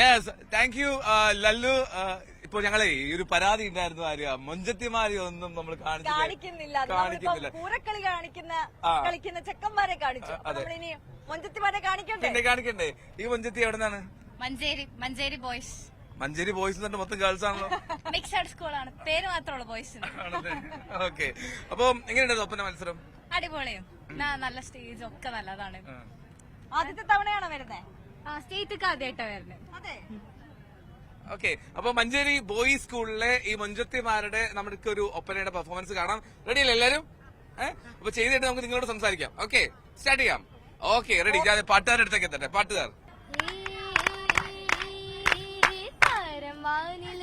Yes thank you Lallu ഇപ്പൊ ഞങ്ങളെ ഈ ഒരു പരാതി ഉണ്ടായിരുന്നു ആര്യ. മുഞ്ചത്തിമാരി ഒന്നും നമ്മൾ കാണിക്കുന്നില്ല. കാണിക്കുന്നില്ല. പൂരക്കളി കാണിക്കുന്ന കളിക്കുന്ന ചെക്കന്മാരെ കാണിച്ചു. അപ്പൊ നമ്മളിനി മൊഞ്ചത്തിമാരെ കാണിക്കണ്ടേ? ഈ മൊഞ്ചത്തി എവിടെന്നാണ്? മഞ്ചേരി മഞ്ചേരി ബോയ്സ്. മഞ്ചേരി ബോയ്സ് തന്നെ മൊത്തം ഗേൾസ് ആണല്ലോ. മിക്സഡ് സ്കൂളാണ് പേര് മാത്രമുള്ള ബോയ്സ് ഓക്കെ. അപ്പൊ എങ്ങനെയുണ്ടായിരുന്നു ഒപ്പന മത്സരം? അടിപൊളിയും. ന- നല്ല സ്റ്റേജ് ഒക്കെ നല്ലതാണ്. ആദ്യത്തെ തവണയാണോ വരുന്നേ? ആ സ്റ്റേറ്റ് ആദ്യമായിട്ടാ വരുന്നത് അതെ. ഓക്കെ അപ്പൊ മഞ്ചേരി ബോയ്സ് സ്കൂളിലെ ഈ മൊഞ്ചത്തിമാരുടെ നമുക്ക് ഒരു ഒപ്പനയുടെ പെർഫോമൻസ് കാണാം. റെഡി അല്ലേ എല്ലാരും? ഏഹ് അപ്പൊ ചെയ്തിട്ട് നമുക്ക് നിങ്ങളോട് സംസാരിക്കാം. ഓക്കെ സ്റ്റാർട്ട് ചെയ്യാം. ഓക്കെ റെഡി ഞാൻ പാട്ടുകാരുടെ അടുത്തേക്ക് എത്തട്ടെ. പാട്ടുകാർ. വാനിൽ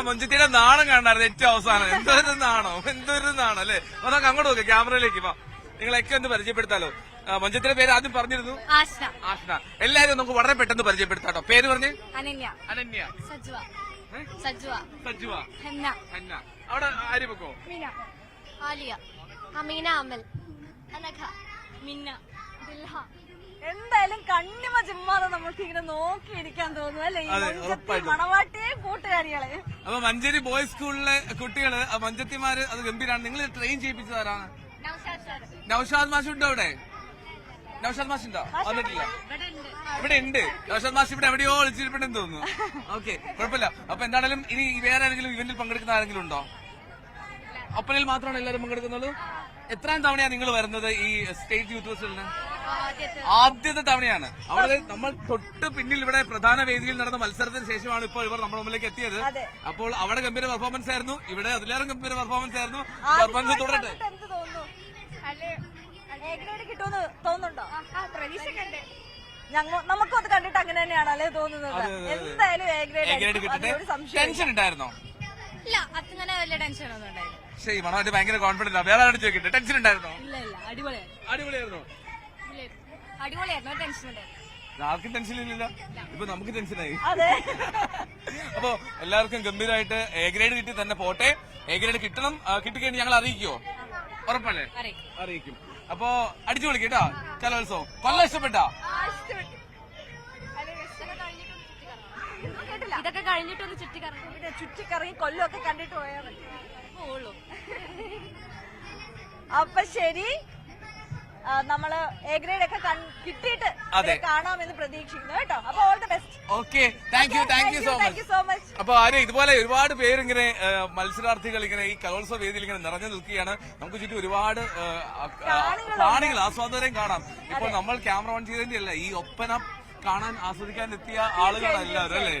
മൊഞ്ചത്തിയുടെ നാണം കണ്ടായിരുന്നു ഏറ്റവും അവസാനം. എന്തൊരു നാണോ എന്തൊരു നാണോ അല്ലെ? അപ്പൊ നമുക്ക് അങ്ങോട്ട് നോക്കാം ക്യാമറയിലേക്ക് വാ. നിങ്ങളൊക്കെ ഒന്ന് പരിചയപ്പെടുത്താലോ. മഞ്ചത്തിന്റെ പേര് ആദ്യം പറഞ്ഞിരുന്നു? ആഷ്ണ ആഷ്ന. എല്ലാരും നമുക്ക് വളരെ പെട്ടെന്ന് പരിചയപ്പെടുത്താട്ടോ പേര് പറഞ്ഞ്? അനന്യ. അനന്യ. സജ്വ. സജുവ. സജ്വ. ഹെന്ന. അവിടെ ആര് പൊക്കോ മീന. ആലിയ. അമീന അമൽ. അനഘ. മിന്ന. ദിൽഹ. എന്തായാലും കണ്ണിമ ഇങ്ങനെ നോക്കിയിരിക്കാൻ അല്ലേ. മണവാട്ടിയെ കൂട്ടുകാരികളെ. അപ്പൊ മഞ്ചേരി ബോയ്സ് സ്കൂളിലെ കുട്ടികൾ മഞ്ചത്തിമാര് അത് ഗംഭീരാണ്. നിങ്ങൾ ട്രെയിൻ ചെയ്യിപ്പിച്ചതാരാണ്? നൗഷാദ് സാർ നൌഷാദ് മാഷ് ഉണ്ടോ അവിടെ നൌഷാദ് മാഷ് ഉണ്ടോ. വന്നിട്ടില്ല ഇവിടെ ഉണ്ട്. നൌഷാദ് മാഷ് ഇവിടെ എവിടെയോ വിളിച്ചിരിപ്പുണ്ടെന്ന് തോന്നുന്നു. ഓക്കെ കുഴപ്പമില്ല. അപ്പൊ എന്താണെങ്കിലും ഇനി വേറെ ആരെങ്കിലും ഇവന്റിൽ പങ്കെടുക്കുന്ന ആരെങ്കിലും ഉണ്ടോ? ഒപ്പനയിൽ മാത്രമാണ് എല്ലാവരും പങ്കെടുക്കുന്നത്? എത്രാം തവണയാണ് നിങ്ങൾ വരുന്നത് ഈ സ്റ്റേറ്റ് യൂത്ത് ഫെസ്റ്റിവലിന് ആദ്യത്തെ. തവണയാണ്. അവിടെ നമ്മൾ തൊട്ട് പിന്നിൽ ഇവിടെ പ്രധാന വേദിയിൽ നടന്ന മത്സരത്തിന് ശേഷമാണ് ഇപ്പോൾ ഇവർ നമ്മുടെ മുമ്പിലേക്ക് എത്തിയത്. അപ്പോൾ അവിടെ ഗംഭീര പെർഫോമൻസ് ആയിരുന്നു. ഇവിടെ അതിലേറെ ഗംഭീര പെർഫോമൻസ് ആയിരുന്നു. പെർഫോമൻസ് തുടരട്ടെ? കിട്ടുമെന്ന് തോന്നുന്നുണ്ടോ? പ്രതീക്ഷക്കുണ്ട്. ഞങ്ങ നമുക്കും അത് കണ്ടിട്ട് അങ്ങനെ തന്നെയാണ് അല്ലേ തോന്നുന്നത്. എന്തായാലും ടെൻഷൻ ഉണ്ടായിരുന്നോ? ഇല്ല അങ്ങനെ വലിയ ടെൻഷൻ ഒന്നും ഉണ്ടായില്ല ഈ മണവാട്ടി ഭയങ്കര കോൺഫിഡന്റ് വേറെ ആരോട് ചോദിക്കട്ടെ ടെൻഷൻ ഉണ്ടായിരുന്നോ? അടിപൊളിയായിരുന്നു. ആർക്കും ടെൻഷൻ ഇല്ലല്ലോ. ഇപ്പൊ നമുക്ക് ടെൻഷനായി അപ്പൊ എല്ലാവർക്കും ഗംഭീരമായിട്ട് എ ഗ്രേഡ് കിട്ടി തന്നെ പോട്ടെ. എ ഗ്രേഡ് കിട്ടണം കിട്ടിക്കഴിഞ്ഞ് ഞങ്ങൾ അറിയിക്കോ ഉറപ്പല്ലേ? അറിയിക്കും. അപ്പൊ അടിച്ചു വിളിക്കട്ടോ കലോത്സവം. കൊല്ലം ഇഷ്ടപ്പെട്ട? ഇതൊക്കെ കഴിഞ്ഞിട്ടൊന്ന് ചുറ്റിക്കറങ്ങി ചുറ്റിക്കറങ്ങി കൊല്ലമൊക്കെ കണ്ടിട്ട് പോയാൽ മതി. പോവുള്ളൂ. അപ്പൊ ശരി. നമ്മൾ എ ഗ്രേഡ് ഒക്കെ കിട്ടിയിട്ട് കാണാമെന്ന് പ്രതീക്ഷിക്കുന്നു കേട്ടോ. അപ്പൊ all the best okay thank you thank you so much so much അപ്പൊ ആരും ഇതുപോലെ ഒരുപാട് പേരിങ്ങനെ ഇങ്ങനെ മത്സരാർത്ഥികൾ ഇങ്ങനെ ഈ കലോത്സവ വേദിയിൽ ഇങ്ങനെ നിറഞ്ഞു നിൽക്കുകയാണ്. നമുക്ക് ചുറ്റും ഒരുപാട്. കാണികൾ ആസ്വാദകരെയും കാണാം. ഇപ്പോൾ നമ്മൾ ക്യാമറ ഓൺ ചെയ്തതിന്റെ അല്ല ഈ ഒപ്പന കാണാൻ ആസ്വദിക്കാൻ എത്തിയ ആളുകളല്ല അല്ലേ?